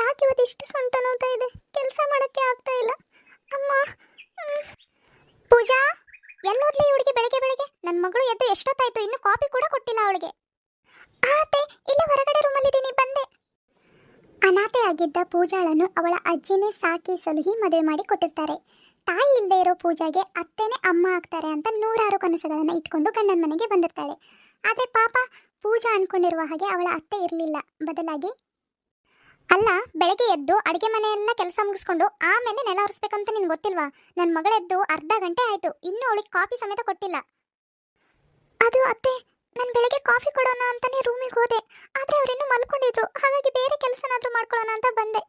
ಯಾಕೆ ಇವತ್ತು ಇಷ್ಟು ಸೊಂಟ ನೋತಾ ಇದೆ? ಕೆಲಸ ಮಾಡಕ್ಕೆ ಆಗ್ತಾ ಇಲ್ಲ. ಅಮ್ಮ. ಪೂಜಾ ಎಲ್ಲೋದ್ಲಿ ಹುಡುಗಿ ಬೆಳಗ್ಗೆ ಬೆಳಗ್ಗೆ? ನನ್ನ ಮಗಳು ಎದ್ದು ಎಷ್ಟೊತ್ತಾಯ್ತು, ಇನ್ನು ಕಾಫಿ ಕೂಡ ಕೊಟ್ಟಿಲ್ಲ ಅವಳಿಗೆ. ಆತೆ, ಇಲ್ಲಿ ಹೊರಗಡೆ ರೂಮಲ್ಲಿದ್ದೀನಿ, ಬಂದೆ. ಅನಾಥೆಯಾಗಿದ್ದ ಪೂಜಾಳನ್ನು ಅವಳ ಅಜ್ಜಿನೇ ಸಾಕಿ ಸಲುಹಿ ಮದುವೆ ಮಾಡಿ ಕೊಟ್ಟಿರ್ತಾರೆ. ತಾಯಿ ಇಲ್ಲದೆ ಇರೋ ಪೂಜಾಗೆ ಅತ್ತೆನೇ ಅಮ್ಮ ಆಗ್ತಾರೆ ಅಂತ ನೂರಾರು ಕನಸುಗಳನ್ನು ಇಟ್ಕೊಂಡು ಗಂಡನ ಮನೆಗೆ ಬಂದಿರ್ತಾಳೆ. ಆದರೆ ಪಾಪ, ಪೂಜಾ ಅನ್ಕೊಂಡಿರುವ ಹಾಗೆ ಅವಳ ಅತ್ತೆ ಇರಲಿಲ್ಲ. ಬದಲಾಗಿ ಅಲ್ಲ, ಬೆಳಗ್ಗೆ ಎದ್ದು ಅಡಿಗೆ ಮನೆಯೆಲ್ಲ ಕೆಲಸ ಮುಗಿಸ್ಕೊಂಡು ಆಮೇಲೆ ನೆಲ ಒರೆಸ್ಬೇಕಂತ ನಿನ್ ಗೊತ್ತಿಲ್ವಾ? ನನ್ನ ಮಗಳೆದ್ದು ಅರ್ಧ ಗಂಟೆ ಆಯ್ತು, ಇನ್ನೂ ಅವಳಿಗೆ ಕಾಫಿ ಸಮೇತ ಕೊಟ್ಟಿಲ್ಲ. ಅದು ಅತ್ತೆ, ನಾನು ಬೆಳಗ್ಗೆ ಕಾಫಿ ಕೊಡೋಣ ಅಂತಾನೆ ರೂಮಿಗೆ ಹೋದೆ. ಆದ್ರೆ ಅವರಿನ್ನೂ ಮಲ್ಕೊಂಡಿದ್ರು, ಹಾಗಾಗಿ ಬೇರೆ ಕೆಲಸನಾದ್ರೂ ಮಾಡ್ಕೊಳ್ಳೋಣ ಅಂತ ಬಂದೆ.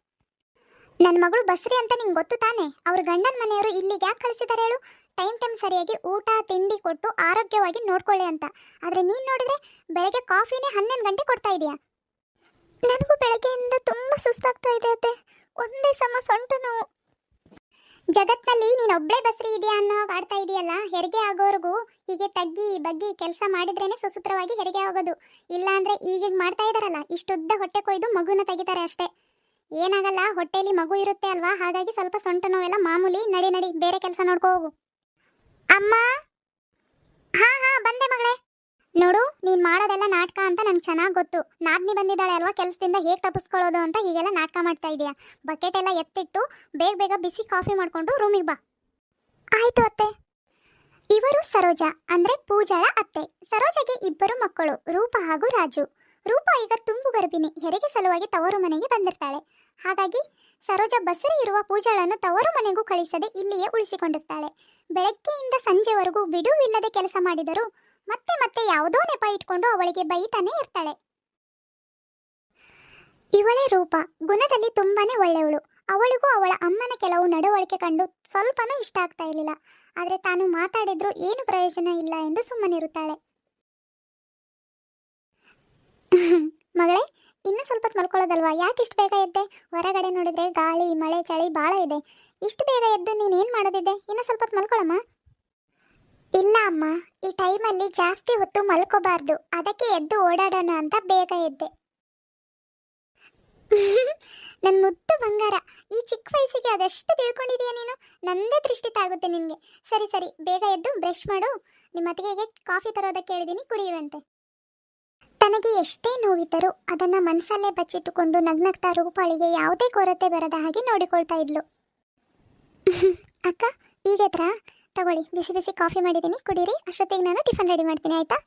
ನನ್ನ ಮಗಳು ಬಸ್ರಿ ಅಂತ ನಿಂಗೆ ಗೊತ್ತು ತಾನೆ? ಅವ್ರ ಗಂಡನ ಮನೆಯವರು ಇಲ್ಲಿಗೆ ಯಾಕೆ ಕಳಿಸಿದ್ದಾರೆ ಹೇಳು? ಟೈಮ್ ಟೈಮ್ ಸರಿಯಾಗಿ ಊಟ, ತಿಂಡಿ ಕೊಟ್ಟು ಆರೋಗ್ಯವಾಗಿ ನೋಡ್ಕೊಳ್ಳಿ ಅಂತ. ಆದ್ರೆ ನೀನ್ ನೋಡಿದ್ರೆ ಬೆಳಗ್ಗೆ ಕಾಫಿನೇ ಹನ್ನೊಂದು ಗಂಟೆ ಕೊಡ್ತಾ ಇದೀಯಾ? ನನಗೂ ಬೆಳಗ್ಗೆಯಿಂದ ತುಂಬಾ ಸುಸ್ತಾಗ್ತಾ ಇದೆ ಅತ್ತೆ. ಒಂದೇ ಸಮ ಸೊಂಟು ನೋವು. ಜಗತ್ನಲ್ಲಿ ನೀನ್ ಒಬ್ಳೆ ಬಸ್ರಿ ಇದೆಯಾ ಅನ್ನೋ ಆಡ್ತಾ ಇದೆಯಲ್ಲ, ಹೆರಿಗೆ ಆಗೋರ್ಗೂ ಹೀಗೆ ತಗ್ಗಿ ಬಗ್ಗಿ ಕೆಲಸ ಮಾಡಿದ್ರೇನೆ ಸುಸೂತ್ರವಾಗಿ ಹೆರಿಗೆ ಆಗೋದು. ಇಲ್ಲಾಂದ್ರೆ ಅಂದ್ರೆ ಈಗ ಮಾಡ್ತಾ ಇದಾರಲ್ಲ, ಇಷ್ಟುದ್ದ ಹೊಟ್ಟೆ ಕೊಯ್ದು ಮಗುನ ತೆಗಿತಾರೆ ಅಷ್ಟೇ. ಏನಾಗಲ್ಲ ಹೊಟ್ಟೆಯಲ್ಲಿ ಮಗು ಇರುತ್ತೆ ಅಲ್ವಾ? ಹಾಗಾಗಿ ಸ್ವಲ್ಪ ಸೊಂಟ ನೋವೆಲ್ಲ ಮಾಮೂಲಿ ನಡಿ ನಡಿ, ಬೇರೆ ಕೆಲಸ ನೋಡ್ಕೋ ಹೋಗು. ಅಮ್ಮ ಹಾ ಹಾ ಬಂದೆ ಮಗಳೇ ನೋಡು ನೀನ್ ಮಾಡೋದೆಲ್ಲ ನಾಟಕ ಅಂತ ನಂಗೆ ಚೆನ್ನಾಗಿ ಗೊತ್ತು. ನಾಗ್ನಿ ಬಂದಿದ್ದಾಳೆ ಅಲ್ವಾ ಕೆಲಸದಿಂದ ಹೇಗೆ ತಪ್ಪಿಸ್ಕೊಳ್ಳೋದು ಅಂತ ಹೀಗೆಲ್ಲ ನಾಟಕ ಮಾಡ್ತಾ ಇದೀಯಾ. ಬಕೆಟ್ ಎಲ್ಲ ಎತ್ತಿಟ್ಟು ಬೇಗ ಬೇಗ ಬಿಸಿ ಕಾಫಿ ಮಾಡ್ಕೊಂಡು ರೂಮಿಗೆ ಬಾ. ಆಯ್ತು ಅತ್ತೆ. ಇವರು ಸರೋಜ, ಅಂದ್ರೆ ಪೂಜಾಳ ಅತ್ತೆ. ಸರೋಜಗೆ ಇಬ್ಬರು ಮಕ್ಕಳು, ರೂಪ ಹಾಗೂ ರಾಜು. ರೂಪ ಈಗ ತುಂಬು ಗರ್ಭಿಣಿ, ಹೆರಿಗೆ ಸಲುವಾಗಿ ತವರು ಮನೆಗೆ ಬಂದಿರ್ತಾಳೆ. ಹಾಗಾಗಿ ಸರೋಜ ಬಸರಿ ಇರುವ ಪೂಜಾಳನ್ನು ತವರು ಮನೆಗೂ ಕಳಿಸದೆ ಇಲ್ಲಿಯೇ ಉಳಿಸಿಕೊಂಡಿರ್ತಾಳೆ. ಬೆಳಗ್ಗೆಯಿಂದ ಸಂಜೆವರೆಗೂ ಬಿಡುವಿಲ್ಲದೆ ಕೆಲಸ ಮಾಡಿದರೂ ಮತ್ತೆ ಮತ್ತೆ ಯಾವುದೋ ನೆಪ ಇಟ್ಕೊಂಡು ಅವಳಿಗೆ ಬೈತಾನೆ ಇರ್ತಾಳೆ. ಇವಳೇ ರೂಪ. ಗುಣದಲ್ಲಿ ತುಂಬಾನೇ ಒಳ್ಳೆಯವಳು. ಅವಳಿಗೂ ಅವಳ ಅಮ್ಮನ ಕೆಲವು ನಡವಳಿಕೆ ಕಂಡು ಸ್ವಲ್ಪನೂ ಇಷ್ಟ ಆಗ್ತಾ ಇರಲಿಲ್ಲ. ಆದ್ರೆ ತಾನು ಮಾತಾಡಿದ್ರೂ ಏನು ಪ್ರಯೋಜನ ಇಲ್ಲ ಎಂದು ಸುಮ್ಮನಿರುತ್ತಾಳೆ. ಮಗಳೇ, ಇನ್ನು ಸ್ವಲ್ಪ ಮಲ್ಕೊಳ್ಳೋದಲ್ವಾ? ಯಾಕೆ ಇಷ್ಟು ಬೇಗ ಎದ್ದೆ? ಹೊರಗಡೆ ನೋಡಿದ್ರೆ ಗಾಳಿ, ಮಳೆ, ಚಳಿ ಭಾಳ ಇದೆ. ಇಷ್ಟು ಬೇಗ ಎದ್ದು ನೀನೇನು ಮಾಡೋದಿದೆ? ಇನ್ನು ಸ್ವಲ್ಪ ಮಲ್ಕೊಳ್ಳಮ್ಮ. ಅಮ್ಮ, ಈ ಟೈಮಲ್ಲಿ ಜಾಸ್ತಿ ಹೊತ್ತು ಮಲ್ಕೋಬಾರ್ದು. ಅದಕ್ಕೆ ಎದ್ದು ಓಡಾಡೋಣ ಅಂತ ಬೇಗ ಎದ್ದೆ. ನನ್ನ ಮುದ್ದು ಬಂಗಾರ. ಈ ಚಿಕ್ಕ ವಯಸ್ಸಿಗೆ ಅದೆಷ್ಟು ತಿಳ್ಕೊಂಡಿದೀಯ ನೀನು? ನಂದೇ ದೃಷ್ಟಿ ತಾಗುತ್ತೆ ನಿನಗೆ. ಸರಿ ಸರಿ, ಬೇಗ ಎದ್ದು ಬ್ರಷ್ ಮಾಡು. ನಿಮ್ಮ ಅತ್ತಿಗೆಗೆ ಕಾಫಿ ತರೋದಕ್ಕೆ ಹೇಳಿದ್ದೀನಿ ಕುಡಿಯುವಂತೆ. ತನಗೆ ಎಷ್ಟೇ ನೋವಿದ್ದರೂ ಅದನ್ನು ಮನಸ್ಸಲ್ಲೇ ಬಚ್ಚಿಟ್ಟುಕೊಂಡು ನಗ್ನಗ್ತಾ ರೂಪಾಳಿಗೆ ಯಾವುದೇ ಕೊರತೆ ಬರದ ಹಾಗೆ ನೋಡಿಕೊಳ್ತಾ ಇದ್ಲು. ಅಕ್ಕ, ಈಗೆದ್ರಾ? ತಗೊಳ್ಳಿ. ಬಿಸಿ ಬಿಸಿ ಕಾಫಿ ಮಾಡಿದ್ದೀನಿ. ಕುಡೀರಿ. ಅಷ್ಟೊತ್ತಿಗೆ ನಾನು ಟಿಫನ್ ರೆಡಿ ಮಾಡ್ತೀನಿ, ಆಯ್ತಾ?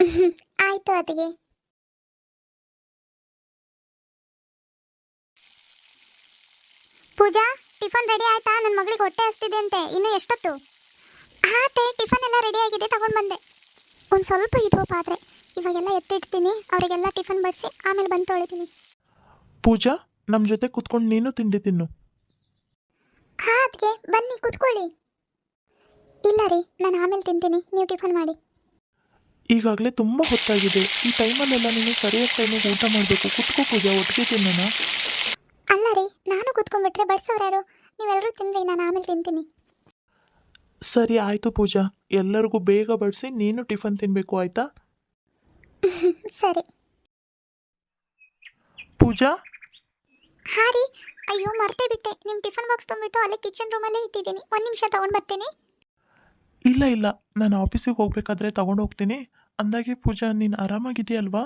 ಆಯ್ತು ಅತಿಗೆ ಪೂಜಾ, ಟಿಫನ್ ರೆಡಿ ಆಯ್ತಾ? ನನ್ನ ಮಗಳಿಗೆ ಹೊಟ್ಟೆ ಹಸ್ತಿದೆ ಅಂತೆ. ಇನ್ನು ಎಷ್ಟೊತ್ತು? ಹಾಟೆ ಟಿಫನ್ ಎಲ್ಲ ರೆಡಿ ಆಗಿದೆ. ತಗೊಂಡು ಬಂದೆ. ಒಂದು ಸ್ವಲ್ಪ ಇಡುವ ಪಾತ್ರೆ. ಇವಾಗೆಲ್ಲ ಎತ್ತಿಡ್ತೀನಿ. ಅವರಿಗೆಲ್ಲ ಟಿಫನ್ ಬಡಿಸಿ ಆಮೇಲೆ ಬಂದು ತೊಳಿತೀನಿ. ಪೂಜಾ ನಮ್ಮ ಜೊತೆ ಕುತ್ಕೊಂಡು ನೀನು ತಿಂಡಿ ತಿನ್ನು. ಹಾ ಬನ್ನಿ ಕುತ್ಕೊಳ್ಳಿ. ಇಲ್ಲ ರೀ ನಾನು ಆಮೇಲೆ ತಿಂತೀನಿ. ನೀವು ಟಿಫನ್ ಮಾಡಿ. ಈಗಾಗಲೇ ತುಂಬ ಹೊತ್ತಾಗಿದೆ. ಈ ಟೈಮಲ್ಲೆಲ್ಲ ನೀನು ಸರಿಯಾದ ಟೈಮಿಗೆ ಊಟ ಮಾಡಬೇಕು. ಕುತ್ಕೋ ಪೂಜಾ ಒಟ್ಟಿಗೆ ತಿನ್ನೋಣ? ಅಲ್ಲ ರೀ ನಾನು ಕೂತ್ಕೊಂಡ್ಬಿಟ್ರೆ ಬಡ್ಸೋರು ಯಾರು? ನೀವೆಲ್ಲರೂ ತಿನ್ರಿ ನಾನು ಆಮೇಲೆ ತಿಂತೀನಿ. ಸರಿ ಆಯಿತು ಪೂಜಾ. ಎಲ್ಲರಿಗೂ ಬೇಗ ಬಡಿಸಿ ನೀನು ಟಿಫನ್ ತಿನ್ನಬೇಕು ಆಯಿತಾ? ಸರಿ. ಪೂಜಾ? ಹಾ ರೀ. ಅಯ್ಯೋ ಮರ್ತೇ ಬಿಟ್ಟೆ. ನಿಮ್ಮ ಟಿಫನ್ ಬಾಕ್ಸ್ ತೊಗೊಂಬಿಟ್ಟು ಅಲ್ಲೇ ಕಿಚನ್ ರೂಮಲ್ಲೇ ಇಟ್ಟಿದ್ದೀನಿ. ಒಂದು ನಿಮಿಷ ತೊಗೊಂಡು ಬರ್ತೀನಿ. ಇಲ್ಲ ಇಲ್ಲ. ನಾನು ಆಫೀಸಿಗೆ ಹೋಗ್ಬೇಕಾದ್ರೆ ತಗೊಂಡು ಹೋಗ್ತೀನಿ. ಅಂದಾಗೆ ಪೂಜಾ ನೀನು ಆರಾಮಾಗಿದೆಯಲ್ವಾ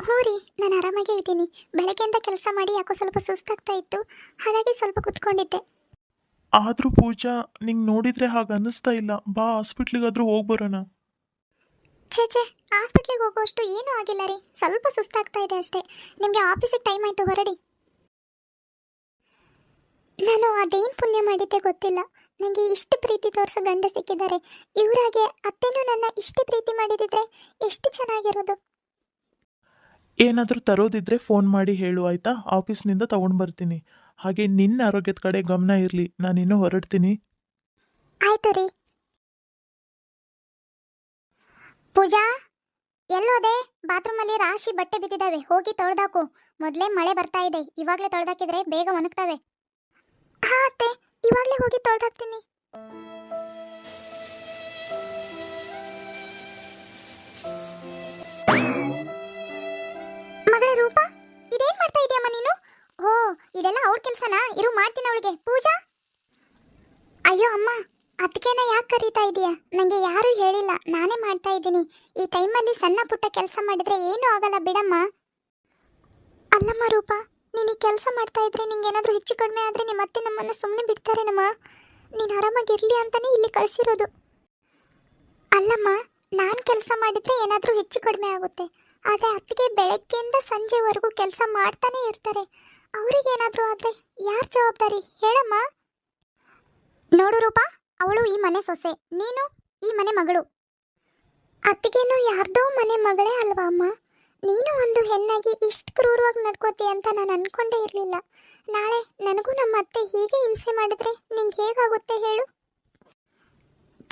ಹ್ಞೂ ರೀ ನಾನು ಆರಾಮಾಗೇ ಇದ್ದೀನಿ. ಬೆಳಗ್ಗೆಯಿಂದ ಕೆಲಸ ಮಾಡಿ ಯಾಕೋ ಸ್ವಲ್ಪ ಸುಸ್ತಾಗ್ತಾ ಇತ್ತು. ಹಾಗಾಗಿ ಸ್ವಲ್ಪ ಕುತ್ಕೊಂಡಿದ್ದೆ. ಆದರೂ ಪೂಜಾ ನಿಂಗೆ ನೋಡಿದರೆ ಹಾಗೆ ಅನ್ನಿಸ್ತಾ ಇಲ್ಲ. ಬಾ ಹಾಸ್ಪಿಟ್ಲಿಗಾದರೂ ಹೋಗ್ಬರೋಣ ಛೇ ಛೇ ಹಾಸ್ಪಿಟ್ಲಿಗೆ ಹೋಗೋಷ್ಟು ಏನೂ ಆಗಿಲ್ಲ ರೀ. ಸ್ವಲ್ಪ ಸುಸ್ತಾಗ್ತಾ ಇದೆ ಅಷ್ಟೇ. ನಿಮಗೆ ಆಫೀಸಿಗೆ ಟೈಮ್ ಆಯಿತು ಹೊರಡಿ. ನಾನು ಅದೇನು ಪುಣ್ಯ ಮಾಡಿದ್ದೆ ಗೊತ್ತಿಲ್ಲ. ನನಗೆ ಇಷ್ಟು ಪ್ರೀತಿ ತೋರಿಸೋ ಗಂಡ ಸಿಕ್ಕಿದ್ದಾರೆ. ಇವರಾಗೆ ಅತ್ತೆನೂ ನನ್ನ ಇಷ್ಟು ಪ್ರೀತಿ ಮಾಡಿದಿದ್ರೆ ಎಷ್ಟು ಚೆನ್ನಾಗಿರೋದು. ಏನಾದರೂ ತರೋದಿದ್ರೆ ಫೋನ್ ಮಾಡಿ ಹೇಳು ಆಯಿತಾ? ಆಫೀಸ್ನಿಂದ ತಗೊಂಡು ಬರ್ತೀನಿ. ಹಾಗೆ ನಿನ್ನ ಆರೋಗ್ಯದ ಕಡೆ ಗಮನ ಇರಲಿ. ನಾನಿನ್ನೂ ಹೊರಡ್ತೀನಿ. ಆಯ್ತು ರೀ. ಪೂಜಾ, ಎಲ್ಲೋದೆ? ಬಾತ್ರೂಮ್ ಅಲ್ಲಿ ರಾಶಿ ಬಟ್ಟೆ ಬಿದ್ದಿದ್ದಾವೆ ಹೋಗಿ ತೊಳ್ದಾಕು. ಮೊದಲೇ ಮಳೆ ಬರ್ತಾ ಇದೆ. ಇವಾಗಲೇ ತೊಳ್ದಾಕಿದ್ರೆ ಬೇಗ ಒಣಗ್ತವೆ. ಹಾ ಅತ್ತೆ, ಇವಾಗಲೇ ಹೋಗಿ ತೊಳ್ದಾಕ್ತೀನಿ. ಮಗಳ ರೂಪ, ಇದೇನ್ ಮಾಡ್ತಾ ಇದೆಯಮ್ಮ ನೀನು? ಓ ಇದೆಲ್ಲ ಅವ್ರ ಕೆಲ್ಸನಾ? ಇರು, ಮಾಡ್ತೀನಿ ಅವಳಿಗೆ. ಪೂಜಾ? ಕರೀತಾ ಇದೀಯಾ? ನನಗೆ ಯಾರೂ ಹೇಳಿಲ್ಲ. ನಾನೇ ಮಾಡ್ತಾ ಇದ್ದೀನಿ. ಈ ಟೈಮಲ್ಲಿ ಸಣ್ಣ ಪುಟ್ಟ ಕೆಲಸ ಮಾಡಿದ್ರೆ ಏನೂ ಆಗಲ್ಲ ಬಿಡಮ್ಮ. ಅಲ್ಲಮ್ಮ ರೂಪ, ನೀನು ಕೆಲಸ ಮಾಡ್ತಾ ಇದ್ರೆ ನಿಂಗೆ ಏನಾದರೂ ಹೆಚ್ಚು ಕಡಿಮೆ ಆದರೆ ನಿಮ್ಮ ಅತ್ತೆ ನಮ್ಮನ್ನು ಸುಮ್ಮನೆ ಬಿಡ್ತಾರೇನಮ್ಮ? ನೀನು ಆರಾಮಾಗಿರಲಿ ಅಂತಲೇ ಇಲ್ಲಿ ಕಳಿಸಿರೋದು. ಅಲ್ಲಮ್ಮ, ನಾನು ಕೆಲಸ ಮಾಡಿದ್ರೆ ಏನಾದರೂ ಹೆಚ್ಚು ಕಡಿಮೆ ಆಗುತ್ತೆ. ಆದರೆ ಅತ್ತಿಗೆ ಬೆಳಗ್ಗೆಯಿಂದ ಸಂಜೆವರೆಗೂ ಕೆಲಸ ಮಾಡ್ತಾನೆ ಇರ್ತಾರೆ. ಅವರಿಗೇನಾದರೂ ಆದರೆ ಯಾರು ಜವಾಬ್ದಾರಿ? ಹೇಳಮ್ಮ. ನೋಡು ರೂಪಾ ಅವಳು ಈ ಮನೆ ಸೊಸೆ, ನೀನು ಈ ಮನೆ ಮಗಳು. ಅತ್ತಿಗೇನು ಯಾರ್ದೋ ಮನೆ ಮಗಳೇ ಅಲ್ವಾ ಅಮ್ಮ? ನೀನು ಒಂದು ಹೆಣ್ಣಾಗಿ ಇಷ್ಟು ಕ್ರೂರವಾಗಿ ನಡ್ಕೋತಿ ಅಂತ ನಾನು ಅನ್ಕೊಂಡೇ ಇರಲಿಲ್ಲ. ನಾಳೆ ನನಗೂ ನಮ್ಮ ಅತ್ತೆ ಹೀಗೆ ಹಿಂಸೆ ಮಾಡಿದ್ರೆ ನಿಂಗೆ ಹೇಗಾಗುತ್ತೆ ಹೇಳು?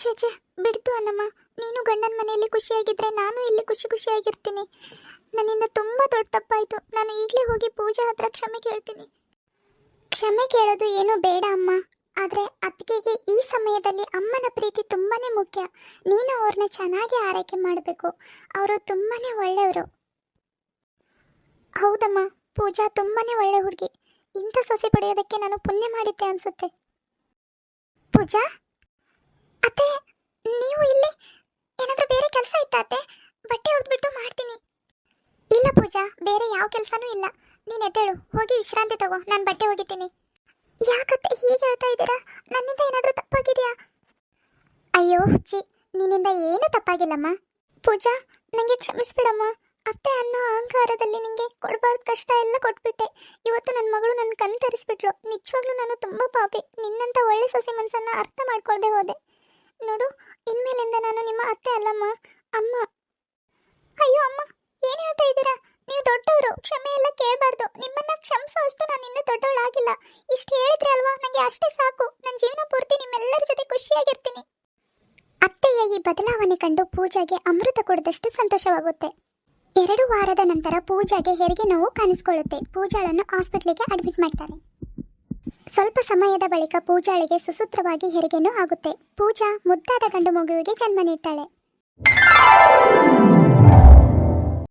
ಛೇ ಬಿಡ್ತು ಅನ್ನಮ್ಮ ನೀನು ಗಂಡನ ಮನೆಯಲ್ಲಿ ಖುಷಿಯಾಗಿದ್ದರೆ ನಾನು ಇಲ್ಲಿ ಖುಷಿ ಖುಷಿಯಾಗಿರ್ತೀನಿ. ನನ್ನಿಂದ ತುಂಬ ದೊಡ್ಡ ತಪ್ಪಾಯಿತು. ನಾನು ಈಗಲೇ ಹೋಗಿ ಪೂಜಾ ಹತ್ರ ಕ್ಷಮೆ ಕೇಳ್ತೀನಿ. ಕ್ಷಮೆ ಕೇಳೋದು ಏನೂ ಬೇಡ ಅಮ್ಮ. ಆದರೆ ಅತ್ತಿಗೆಗೆ ಈ ಸಮಯದಲ್ಲಿ ಅಮ್ಮನ ಪ್ರೀತಿ ತುಂಬಾನೇ ಮುಖ್ಯ. ನೀನು ಅವ್ರನ್ನ ಚೆನ್ನಾಗಿ ಆರೈಕೆ ಮಾಡಬೇಕು. ಅವರು ತುಂಬಾನೇ ಒಳ್ಳೆಯವರು. ಹೌದಮ್ಮ, ಪೂಜಾ ತುಂಬಾನೇ ಒಳ್ಳೆ ಹುಡುಗಿ. ಇಂಥ ಸೊಸೆ ಪಡೆಯೋದಕ್ಕೆ ನಾನು ಪುಣ್ಯ ಮಾಡಿದ್ದೆ ಅನ್ಸುತ್ತೆ. ಪೂಜಾ? ಅತ್ತೆ, ನೀವು ಇಲ್ಲಿ ಏನಾದರೂ ಬೇರೆ ಕೆಲಸ ಇತ್ತಾ ಅತ್ತೆ? ಬಟ್ಟೆ ಒಗ್ದ್ಬಿಟ್ಟು ಮಾಡ್ತೀನಿ. ಇಲ್ಲ ಪೂಜಾ, ಬೇರೆ ಯಾವ ಕೆಲಸನೂ ಇಲ್ಲ. ನೀನು ಎದ್ದೇಳು, ಹೋಗಿ ವಿಶ್ರಾಂತಿ ತಗೋ, ನಾನು ಬಟ್ಟೆ ಒಗಿತೀನಿ. ಯಾಕತ್ತೆ ಹೀಗೆ ಹೇಳ್ತಾ ಇದ್ದೀರಾ? ನನ್ನಿಂದ ಏನಾದರೂ ತಪ್ಪಾಗಿದೆಯಾ? ಅಯ್ಯೋ, ಹುಚ್ಚಿ, ನಿನ್ನಿಂದ ಏನೂ ತಪ್ಪಾಗಿಲ್ಲಮ್ಮ. ಪೂಜಾ ನನಗೆ ಕ್ಷಮಿಸ್ಬಿಡಮ್ಮ. ಅತ್ತೆ ಅನ್ನೋ ಅಹಂಕಾರದಲ್ಲಿ ನಿಮಗೆ ಕೊಡಬಾರ್ದು ಕಷ್ಟ ಎಲ್ಲ ಕೊಟ್ಬಿಟ್ಟೆ. ಇವತ್ತು ನನ್ನ ಮಗಳು ನನ್ನ ಕಣ್ ತರಿಸ್ಬಿಟ್ಲು. ನಿಜವಾಗ್ಲೂ ನಾನು ತುಂಬ ಪಾಪಿ. ನಿನ್ನಂತ ಒಳ್ಳೆ ಸಸಿ ಮನಸ್ಸನ್ನು ಅರ್ಥ ಮಾಡ್ಕೊಳ್ದೆ ಹೋದೆ. ನೋಡು, ಇನ್ಮೇಲಿಂದ ನಾನು ನಿಮ್ಮ ಅತ್ತೆ ಅಲ್ಲಮ್ಮ. ಅಮ್ಮ. ಅಯ್ಯೋ, ಅಮ್ಮ, ಏನು ಹೇಳ್ತಾ ಇದ್ದೀರಾ? ನೀವು ದೊಡ್ಡವರು, ಕ್ಷಮೆ ಎಲ್ಲ ಕೇಳಬಾರ್ದು. ನಿಮ್ಮನ್ನ ಕ್ಷಮಿಸೋ ಅಷ್ಟು ನಾನು ಇನ್ನೂ ದೊಡ್ಡವಳಾಗಿಲ್ಲ. ಇಷ್ಟು ಹೇಳಿದ್ರೆ ಅಲ್ವಾ? ನನಗೆ ಅಷ್ಟೇ ಸಾಕು. ನನ್ನ ಜೀವನ ಪೂರ್ತಿ ನಿಮ್ಮೆಲ್ಲರ ಜೊತೆ ಖುಷಿಯಾಗಿರ್ತೀನಿ. ಅತ್ತೆಯ ಈ ಬದಲಾವಣೆ ಕಂಡು ಪೂಜಾಗೆ ಅಮೃತ ಕೊಡದಷ್ಟು ಸಂತೋಷವಾಗುತ್ತೆ. ಎರಡು ವಾರದ ನಂತರ ಪೂಜಾಗೆ ಹೆರಿಗೆ ನೋವು ಕಾಣಿಸ್ಕೊಳ್ಳುತ್ತೆ. ಪೂಜಾಳನ್ನು ಹಾಸ್ಪಿಟ್ಲಿಗೆ ಅಡ್ಮಿಟ್ ಮಾಡ್ತಾರೆ. ಸ್ವಲ್ಪ ಸಮಯದ ಬಳಿಕ ಪೂಜಾಳಿಗೆ ಸುಸೂತ್ರವಾಗಿ ಹೆರಿಗೆನೂ ಆಗುತ್ತೆ. ಪೂಜಾ ಮುದ್ದಾದ ಗಂಡು ಮಗುವಿಗೆ ಜನ್ಮ ನೀಡ್ತಾಳೆ.